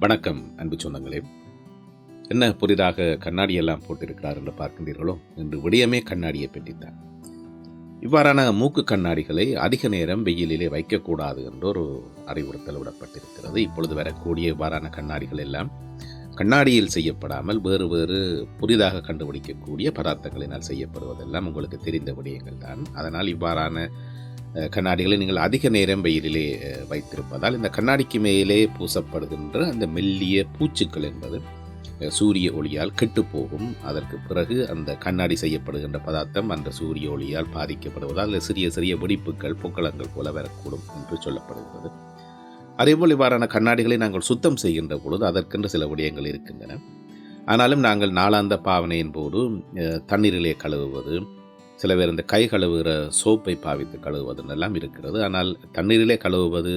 வணக்கம் அன்பு சொந்தங்களே. என்ன புதிதாக கண்ணாடி எல்லாம் போட்டிருக்கிறார் என்று பார்க்கின்றீர்களோ என்று விடியமே கண்ணாடியை பெற்றித்தான் இவ்வாறான மூக்கு கண்ணாடிகளை அதிக நேரம் வெயிலிலே வைக்கக்கூடாது என்ற ஒரு அறிவுறுத்தல் விடப்பட்டிருக்கிறது. இப்பொழுது வரக்கூடிய இவ்வாறான கண்ணாடிகள் எல்லாம் கண்ணாடியில் செய்யப்படாமல் வேறு வேறு புதிதாக கண்டுபிடிக்கக்கூடிய பதார்த்தங்களினால் செய்யப்படுவதெல்லாம் உங்களுக்கு தெரிந்த விடயங்கள் தான் அதனால் இவ்வாறான கண்ணாடிகளை நீங்கள் அதிக நேரம் வெயிலிலே வைத்திருப்பதால் இந்த கண்ணாடிக்கு மேலே பூசப்படுகின்ற அந்த மெல்லிய பூச்சுக்கள் என்பது சூரிய ஒளியால் கெட்டுப்போகும். அதற்கு பிறகு அந்த கண்ணாடி செய்யப்படுகின்ற பதார்த்தம் அந்த சூரிய ஒளியால் பாதிக்கப்படுவதால் சிறிய சிறிய வெடிப்புகள் புக்களங்கள் போல வரக்கூடும் என்று சொல்லப்படுகிறது. அதேபோல் இவ்வாறான கண்ணாடிகளை நாங்கள் சுத்தம் செய்கின்ற பொழுது அதற்கென்று சில விடயங்கள் இருக்கின்றன. ஆனாலும் நாங்கள் நாளாந்த பாவனையின் போது தண்ணீரிலே கழுவுவது சில பேர் இந்த கை கழுவுகிற சோப்பை பாவித்து கழுவுவது எல்லாம் இருக்கிறது. ஆனால் தண்ணீரிலே கழுவுவது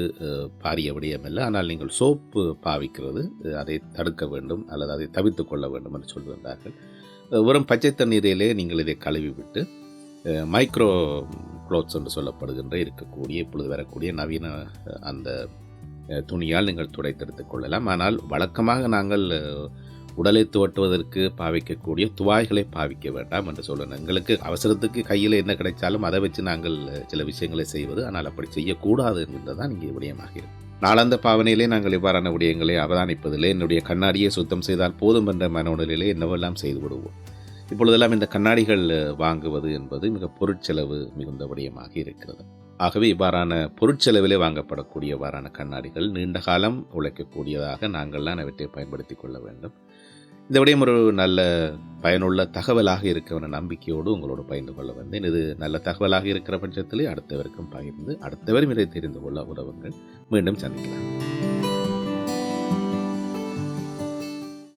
பாரிய விடயமில்லை ஆனால் நீங்கள் சோப்பு பாவிக்கிறது அதை தடுக்க வேண்டும் அல்லது அதை தவித்து கொள்ள வேண்டும் என்று சொல்கின்றார்கள். வெறும் பச்சை தண்ணீரிலே நீங்கள் இதை கழுவி விட்டு மைக்ரோ க்ளோத்ஸ் என்று சொல்லப்படுகின்ற இருக்கக்கூடிய இப்பொழுது வரக்கூடிய நவீன அந்த துணியால் நீங்கள் துடைத்தெடுத்துக் கொள்ளலாம். ஆனால் வழக்கமாக நாங்கள் உடலை துவட்டுவதற்கு பாவிக்கக்கூடிய துவாய்களை பாவிக்க வேண்டாம் என்று சொல்லணும். எங்களுக்கு அவசரத்துக்கு கையில் என்ன கிடைச்சாலும் அதை வச்சு நாங்கள் சில விஷயங்களை செய்வது. ஆனால் அப்படி செய்யக்கூடாது என்பதுதான் இங்கே விடயமாக இருக்கும் நாளாந்த பாவனையிலே நாங்கள் இவ்வாறான விடயங்களை அவதானிப்பதிலே என்னுடைய கண்ணாடியை சுத்தம் செய்தால் போதும் என்ற மனோநிலையிலே என்னவெல்லாம் செய்து விடுவோம். இப்பொழுதெல்லாம் இந்த கண்ணாடிகள் வாங்குவது என்பது மிக பொருட்செலவு மிகுந்த விடயமாக இருக்கிறது. ஆகவே இவ்வாறான பொருட்செலவிலே வாங்கப்படக்கூடியவாறான கண்ணாடிகள் நீண்ட காலம் உழைக்கக்கூடியதாக நாங்கள்லாம் அவற்றை பயன்படுத்தி கொள்ள வேண்டும். இந்த விடயம் ஒரு நல்ல பயனுள்ள தகவலாக இருக்கிற நம்பிக்கையோடு உங்களோடு பகிர்ந்து கொள்ள வந்தேன். இது நல்ல தகவலாக இருக்கிற பட்சத்திலே அடுத்தவருக்கும் பகிர்ந்து அடுத்தவரும் இதை தெரிந்து கொள்ள உதவுங்கள். மீண்டும் சந்திக்கலாம்.